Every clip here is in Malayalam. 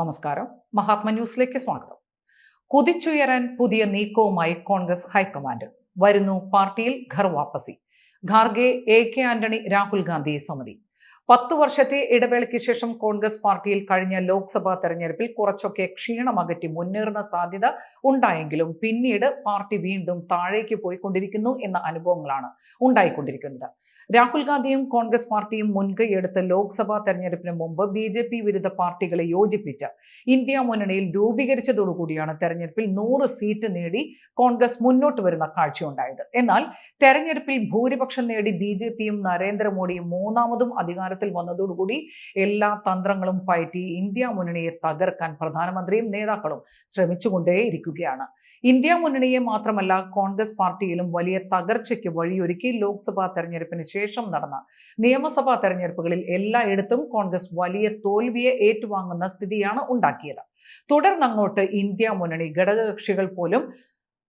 നമസ്കാരം. മഹാത്മ ന്യൂസിലേക്ക് സ്വാഗതം. കുതിച്ചുയരാൻ പുതിയ നീക്കവുമായി കോൺഗ്രസ് ഹൈക്കമാൻഡ്. വരുന്നു പാർട്ടിയിൽ ഘർ വാപ്പസി. ഖാർഗെ എ കെ ആന്റണി രാഹുൽ ഗാന്ധി സമിതി. പത്തു വർഷത്തെ ഇടവേളയ്ക്ക് ശേഷം കോൺഗ്രസ് പാർട്ടിയിൽ കഴിഞ്ഞ ലോക്സഭാ തെരഞ്ഞെടുപ്പിൽ കുറച്ചൊക്കെ ക്ഷീണമകറ്റി മുന്നേറുന്ന സാധ്യത ഉണ്ടായെങ്കിലും പിന്നീട് പാർട്ടി വീണ്ടും താഴേക്ക് പോയിക്കൊണ്ടിരിക്കുന്നു എന്ന അനുഭവങ്ങളാണ് ഉണ്ടായിക്കൊണ്ടിരിക്കുന്നത്. രാഹുൽ ഗാന്ധിയും കോൺഗ്രസ് പാർട്ടിയും മുൻകൈയെടുത്ത് ലോക്സഭാ തെരഞ്ഞെടുപ്പിന് മുമ്പ് ബി ജെ പി വിരുദ്ധ പാർട്ടികളെ യോജിപ്പിച്ച് ഇന്ത്യ മുന്നണിയിൽ രൂപീകരിച്ചതോടുകൂടിയാണ് തെരഞ്ഞെടുപ്പിൽ നൂറ് സീറ്റ് നേടി കോൺഗ്രസ് മുന്നോട്ട് വരുന്ന കാഴ്ചയുണ്ടായത്. എന്നാൽ തെരഞ്ഞെടുപ്പിൽ ഭൂരിപക്ഷം നേടി ബി ജെ പിയും നരേന്ദ്രമോദിയും മൂന്നാമതും അധികാരത്തിൽ വന്നതോടുകൂടി എല്ലാ തന്ത്രങ്ങളും പയറ്റി ഇന്ത്യ മുന്നണിയെ തകർക്കാൻ പ്രധാനമന്ത്രിയും നേതാക്കളും ശ്രമിച്ചുകൊണ്ടേയിരിക്കുകയാണ്. ഇന്ത്യ മുന്നണിയെ മാത്രമല്ല കോൺഗ്രസ് പാർട്ടിയിലും വലിയ തകർച്ചയ്ക്ക് വഴിയൊരുക്കി ലോക്സഭാ തെരഞ്ഞെടുപ്പിന് ശേഷം നടന്ന നിയമസഭാ തെരഞ്ഞെടുപ്പുകളിൽ എല്ലായിടത്തും കോൺഗ്രസ് വലിയ തോൽവിയെ ഏറ്റുവാങ്ങുന്ന സ്ഥിതിയാണ് ഉണ്ടാക്കിയത്. തുടർന്നങ്ങോട്ട് ഇന്ത്യ മുന്നണി ഘടകകക്ഷികൾ പോലും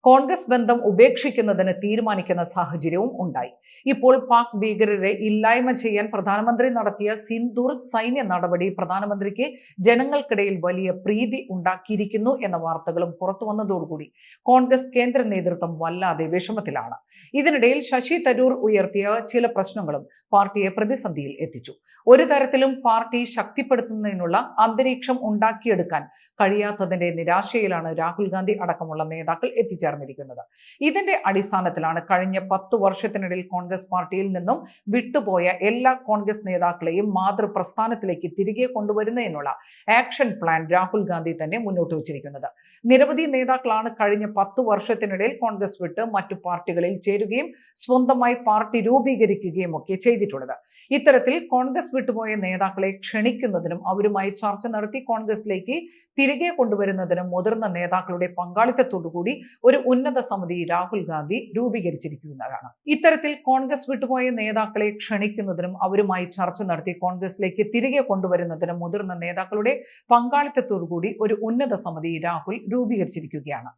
കോൺഗ്രസ് ബന്ധം ഉപേക്ഷിക്കുന്നതിന് തീരുമാനിക്കുന്ന സാഹചര്യവും ഉണ്ടായി. ഇപ്പോൾ പാക് ഭീകരരെ ഇല്ലായ്മ ചെയ്യാൻ പ്രധാനമന്ത്രി നടത്തിയ സിന്ദൂർ സൈന്യ നടപടി പ്രധാനമന്ത്രിക്ക് ജനങ്ങൾക്കിടയിൽ വലിയ പ്രീതി ഉണ്ടാക്കിയിരിക്കുന്നു എന്ന വാർത്തകളും പുറത്തു വന്നതോടുകൂടി കോൺഗ്രസ് കേന്ദ്ര നേതൃത്വം വല്ലാതെ വിഷമത്തിലാണ്. ഇതിനിടയിൽ ശശി തരൂർ ഉയർത്തിയ ചില പ്രശ്നങ്ങളും പാർട്ടിയെ പ്രതിസന്ധിയിൽ എത്തിച്ചു. ഒരു തരത്തിലും പാർട്ടി ശക്തിപ്പെടുത്തുന്നതിനുള്ള അന്തരീക്ഷം ഉണ്ടാക്കിയെടുക്കാൻ കഴിയാത്തതിന്റെ നിരാശയിലാണ് രാഹുൽ ഗാന്ധി അടക്കമുള്ള നേതാക്കൾ എത്തിച്ചേർന്നിരിക്കുന്നത്. ഇതിന്റെ അടിസ്ഥാനത്തിലാണ് കഴിഞ്ഞ പത്തു വർഷത്തിനിടയിൽ കോൺഗ്രസ് പാർട്ടിയിൽ നിന്നും വിട്ടുപോയ എല്ലാ കോൺഗ്രസ് നേതാക്കളെയും മാതൃപ്രസ്ഥാനത്തിലേക്ക് തിരികെ കൊണ്ടുവരുന്നതിനുള്ള ആക്ഷൻ പ്ലാൻ രാഹുൽ ഗാന്ധി തന്നെ മുന്നോട്ട് വച്ചിരിക്കുന്നത്. നിരവധി നേതാക്കളാണ് കഴിഞ്ഞ പത്തു വർഷത്തിനിടയിൽ കോൺഗ്രസ് വിട്ട് മറ്റു പാർട്ടികളിൽ ചേരുകയും സ്വന്തമായി പാർട്ടി രൂപീകരിക്കുകയും ഒക്കെ ചെയ്തിട്ടുള്ളത്. ഇത്തരത്തിൽ കോൺഗ്രസ് വിട്ടുപോയ നേതാക്കളെ ക്ഷണിക്കുന്നതിനും അവരുമായി ചർച്ച നടത്തി കോൺഗ്രസിലേക്ക് തിരികെ കൊണ്ടുവരുന്നതിനും മുതിർന്ന നേതാക്കളുടെ പങ്കാളിത്തത്തോടുകൂടി ഒരു ഉന്നത സമിതി രാഹുൽ ഗാന്ധി രൂപീകരിച്ചിരിക്കുന്നതാണ്. ഇത്തരത്തിൽ കോൺഗ്രസ് വിട്ടുപോയ നേതാക്കളെ ക്ഷണിക്കുന്നതിനും അവരുമായി ചർച്ച നടത്തി കോൺഗ്രസിലേക്ക് തിരികെ കൊണ്ടുവരുന്നതിനും മുതിർന്ന നേതാക്കളുടെ പങ്കാളിത്തത്തോടുകൂടി ഒരു ഉന്നത സമിതി രാഹുൽ രൂപീകരിച്ചിരിക്കുകയാണ്.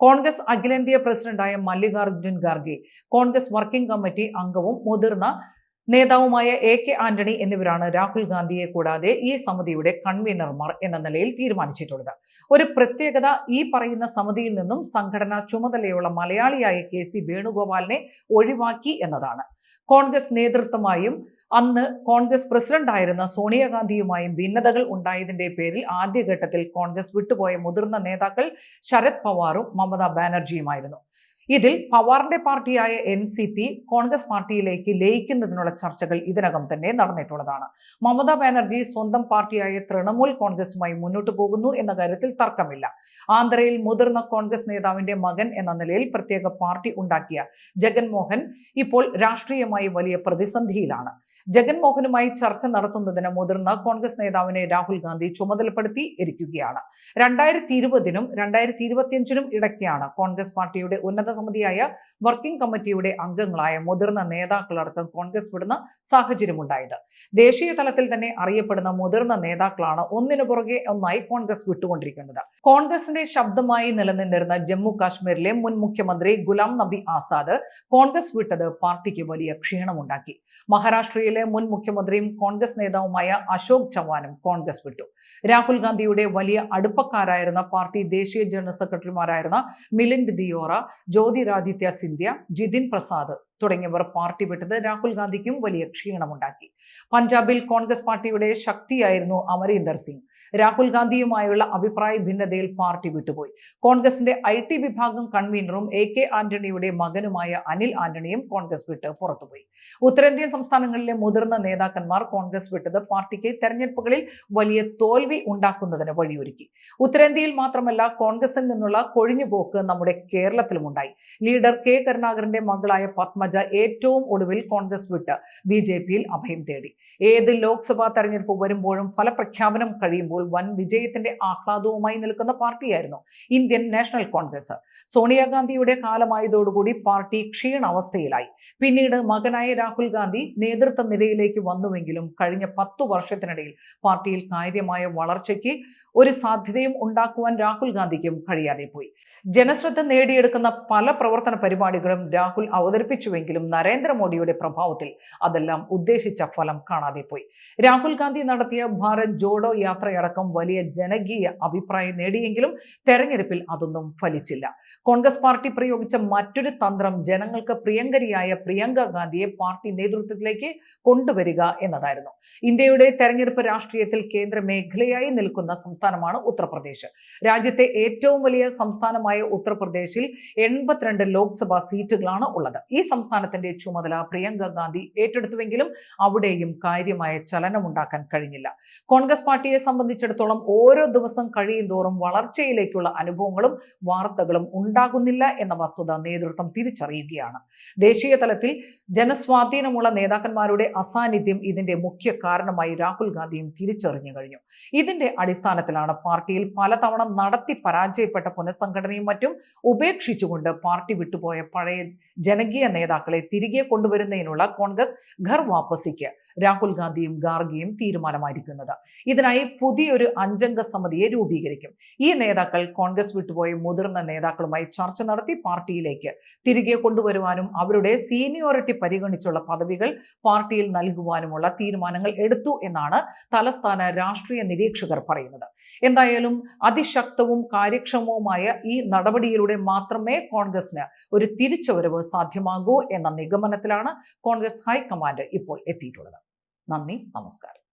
കോൺഗ്രസ് അഖിലേന്ത്യാ പ്രസിഡന്റായ Mallikarjun Kharge Congress working committee അംഗവും മുതിർന്ന നേതാവുമായ എ കെ ആന്റണി എന്നിവരാണ് രാഹുൽ ഗാന്ധിയെ കൂടാതെ ഈ സമിതിയുടെ കൺവീനർമാർ എന്ന നിലയിൽ തീരുമാനിച്ചിട്ടുള്ളത്. ഒരു പ്രത്യേകത ഈ പറയുന്ന സമിതിയിൽ നിന്നും സംഘടനാ ചുമതലയുള്ള മലയാളിയായ കെ സി വേണുഗോപാലിനെ ഒഴിവാക്കി എന്നതാണ്. കോൺഗ്രസ് നേതൃത്വമായും അന്ന് കോൺഗ്രസ് പ്രസിഡന്റ് ആയിരുന്ന സോണിയാഗാന്ധിയുമായും ഭിന്നതകൾ ഉണ്ടായതിന്റെ പേരിൽ ആദ്യഘട്ടത്തിൽ കോൺഗ്രസ് വിട്ടുപോയ മുതിർന്ന നേതാക്കൾ ശരത് പവാറും മമതാ ബാനർജിയുമായിരുന്നു. ഇതിൽ പവാറിന്റെ പാർട്ടിയായ എൻ സി പി കോൺഗ്രസ് പാർട്ടിയിലേക്ക് ലയിക്കുന്നതിനുള്ള ചർച്ചകൾ ഇതിനകം തന്നെ നടന്നിട്ടുള്ളതാണ്. മമതാ ബാനർജി സ്വന്തം പാർട്ടിയായ തൃണമൂൽ കോൺഗ്രസുമായി മുന്നോട്ടു പോകുന്നു എന്ന കാര്യത്തിൽ തർക്കമില്ല. ആന്ധ്രയിൽ മുതിർന്ന കോൺഗ്രസ് നേതാവിന്റെ മകൻ എന്ന നിലയിൽ പ്രത്യേക പാർട്ടി ഉണ്ടാക്കിയ ജഗൻമോഹൻ ഇപ്പോൾ രാഷ്ട്രീയമായി വലിയ പ്രതിസന്ധിയിലാണ്. ജഗൻമോഹനുമായി ചർച്ച നടത്തുന്നതിന് മുതിർന്ന കോൺഗ്രസ് നേതാവിനെ രാഹുൽ ഗാന്ധി ചുമതലപ്പെടുത്തി ഇരിക്കുകയാണ്. രണ്ടായിരത്തി ഇരുപതിനും രണ്ടായിരത്തി ഇരുപത്തിയഞ്ചിനും ഇടയ്ക്കാണ് കോൺഗ്രസ് പാർട്ടിയുടെ ഉന്നത സമിതിയായ വർക്കിംഗ് കമ്മിറ്റിയുടെ അംഗങ്ങളായ മുതിർന്ന നേതാക്കളടക്കം കോൺഗ്രസ് വിടുന്ന സാഹചര്യമുണ്ടായത്. ദേശീയ തലത്തിൽ തന്നെ അറിയപ്പെടുന്ന മുതിർന്ന നേതാക്കളാണ് ഒന്നിനു പുറകെ ഒന്നായി കോൺഗ്രസ് വിട്ടുകൊണ്ടിരിക്കുന്നത്. കോൺഗ്രസിന്റെ ശബ്ദമായി നിലനിന്നിരുന്ന ജമ്മു കാശ്മീരിലെ മുൻ മുഖ്യമന്ത്രി ഗുലാം നബി ആസാദ് കോൺഗ്രസ് വിട്ടത് പാർട്ടിക്ക് വലിയ ക്ഷീണമുണ്ടാക്കി. മഹാരാഷ്ട്രയിലെ മുൻ മുഖ്യമന്ത്രിയും കോൺഗ്രസ് നേതാവുമായ അശോക് ചവാനും കോൺഗ്രസ് വിട്ടു. രാഹുൽ ഗാന്ധിയുടെ വലിയ അടുപ്പക്കാരായിരുന്ന പാർട്ടി ദേശീയ ജനറൽ സെക്രട്ടറിമാരായിരുന്ന മിലിൻഡ് ദിയോറ ജ്യോതിരാദിത്യ സിന്ധ്യ ജിതിൻ പ്രസാദ് തുടങ്ങിയവർ പാർട്ടി വിട്ടത് രാഹുൽ ഗാന്ധിക്കും വലിയ ക്ഷീണമുണ്ടാക്കി. പഞ്ചാബിൽ കോൺഗ്രസ് പാർട്ടിയുടെ ശക്തിയായിരുന്നു അമരീന്ദർ സിംഗ്. രാഹുൽ ഗാന്ധിയുമായുള്ള അഭിപ്രായ ഭിന്നതയിൽ പാർട്ടി വിട്ടുപോയി. കോൺഗ്രസിന്റെ ഐ ടി വിഭാഗം കൺവീനറും എ കെ ആന്റണിയുടെ മകനുമായ അനിൽ ആന്റണിയും കോൺഗ്രസ് വിട്ട് പുറത്തുപോയി. ഉത്തരേന്ത്യൻ സംസ്ഥാനങ്ങളിലെ മുതിർന്ന നേതാക്കന്മാർ കോൺഗ്രസ് വിട്ടത് പാർട്ടിക്ക് തെരഞ്ഞെടുപ്പുകളിൽ വലിയ തോൽവി ഉണ്ടാക്കുന്നതിന് വഴിയൊരുക്കി. ഉത്തരേന്ത്യയിൽ മാത്രമല്ല കോൺഗ്രസിൽ നിന്നുള്ള കൊഴിഞ്ഞുപോക്ക് നമ്മുടെ കേരളത്തിലും ഉണ്ടായി ലീഡർ കെ കരുണാകരന്റെ മകളായ പത്മജ ഏറ്റവും ഒടുവിൽ കോൺഗ്രസ് വിട്ട് ബി ജെ പിയിൽ അഭയം തേടി. ഏത് ലോക്സഭാ തെരഞ്ഞെടുപ്പ് വരുമ്പോഴും ഫലപ്രഖ്യാപനം കഴിയുമ്പോൾ വൻ വിജയത്തിന്റെ ആഹ്ലാദവുമായി നിൽക്കുന്ന പാർട്ടിയായിരുന്നു ഇന്ത്യൻ നാഷണൽ കോൺഗ്രസ്. സോണിയാഗാന്ധിയുടെ കാലമായതോടുകൂടി പാർട്ടി ക്ഷീണാവസ്ഥയിലായി. പിന്നീട് മകനായ രാഹുൽ ഗാന്ധി നേതൃത്വ നിരയിലേക്ക് വന്നുവെങ്കിലും കഴിഞ്ഞ പത്തു വർഷത്തിനിടയിൽ പാർട്ടിയിൽ കാര്യമായ വളർച്ചയ്ക്ക് ഒരു സാധ്യതയും ഉണ്ടാക്കുവാൻ രാഹുൽ ഗാന്ധിക്കും കഴിയാതെ പോയി ജനശ്രദ്ധ നേടിയെടുക്കുന്ന പല പ്രവർത്തന പരിപാടികളും രാഹുൽ അവതരിപ്പിച്ചുവെങ്കിലും നരേന്ദ്രമോദിയുടെ പ്രഭാവത്തിൽ അതെല്ലാം ഉദ്ദേശിച്ച ഫലം കാണാതെ പോയി രാഹുൽ ഗാന്ധി നടത്തിയ ഭാരത് ജോഡോ യാത്രയടക്കം വലിയ ജനകീയ അഭിപ്രായം നേടിയെങ്കിലും തെരഞ്ഞെടുപ്പിൽ അതൊന്നും ഫലിച്ചില്ല. കോൺഗ്രസ് പാർട്ടി പ്രയോഗിച്ച മറ്റൊരു തന്ത്രം ജനങ്ങൾക്ക് പ്രിയങ്കരിയായ പ്രിയങ്ക ഗാന്ധിയെ പാർട്ടി നേതൃത്വത്തിലേക്ക് കൊണ്ടുവരിക എന്നതായിരുന്നു. ഇന്ത്യയുടെ തെരഞ്ഞെടുപ്പ് രാഷ്ട്രീയത്തിൽ കേന്ദ്ര മേഖലയായി നിൽക്കുന്ന സംസ്ഥാനമാണ് ഉത്തർപ്രദേശ്. രാജ്യത്തെ ഏറ്റവും വലിയ സംസ്ഥാനമായ ഉത്തർപ്രദേശിൽ എൺപത്തിരണ്ട് ലോക്സഭാ സീറ്റുകളാണ് ഉള്ളത്. ഈ സംസ്ഥാനത്തിന്റെ ചുമതല പ്രിയങ്ക ഗാന്ധി ഏറ്റെടുത്തുവെങ്കിലും അവിടെയും കാര്യമായ ചലനമുണ്ടാക്കാൻ കഴിഞ്ഞില്ല. കോൺഗ്രസ് പാർട്ടിയെ സംബന്ധിച്ചിടത്തോളം ഓരോ ദിവസം കഴിയും തോറും വളർച്ചയിലേക്കുള്ള അനുഭവങ്ങളും വാർത്തകളും ഉണ്ടാകുന്നില്ല എന്ന വസ്തുത നേതൃത്വം തിരിച്ചറിയുകയാണ്. ദേശീയ തലത്തിൽ ജനസ്വാധീനമുള്ള നേതാക്കന്മാരുടെ അസാന്നിധ്യം ഇതിന്റെ മുഖ്യ കാരണമായി രാഹുൽ ഗാന്ധിയും തിരിച്ചറിഞ്ഞു കഴിഞ്ഞു. ഇതിന്റെ അടിസ്ഥാനത്തിലാണ് പാർട്ടിയിൽ പലതവണ നടത്തി പരാജയപ്പെട്ട പുനഃസംഘടനയും മറ്റും ഉപേക്ഷിച്ചുകൊണ്ട് പാർട്ടി വിട്ടുപോയ പഴയ ജനകീയ നേതാക്കളെ തിരികെ കൊണ്ടുവരുന്നതിനുള്ള കോൺഗ്രസ് ഘർ വാപ്പസിക്ക് രാഹുൽ ഗാന്ധിയും ഗാർഗിയും തീരുമാനമായിരിക്കുന്നത്. ഇതിനായി പുതിയൊരു അഞ്ചംഗ സമിതിയെ രൂപീകരിക്കും. ഈ നേതാക്കൾ കോൺഗ്രസ് വിട്ടുപോയ മുതിർന്ന നേതാക്കളുമായി ചർച്ച നടത്തി പാർട്ടിയിലേക്ക് തിരികെ കൊണ്ടുവരുവാനും അവരുടെ സീനിയോറിറ്റി പരിഗണിച്ചുള്ള പദവികൾ പാർട്ടിയിൽ നൽകുവാനുമുള്ള തീരുമാനങ്ങൾ എടുത്തു എന്നാണ് തലസ്ഥാന രാഷ്ട്രീയ നിരീക്ഷകർ പറയുന്നത്. എന്തായാലും അതിശക്തവും കാര്യക്ഷമവുമായ ഈ നടപടിയിലൂടെ മാത്രമേ കോൺഗ്രസിന് ഒരു തിരിച്ചുവരവ് സാധ്യമാകൂ എന്ന നിഗമനത്തിലാണ് കോൺഗ്രസ് ഹൈക്കമാൻഡ് ഇപ്പോൾ എത്തിയിട്ടുള്ളത്. നന്ദി നമസ്കാരം.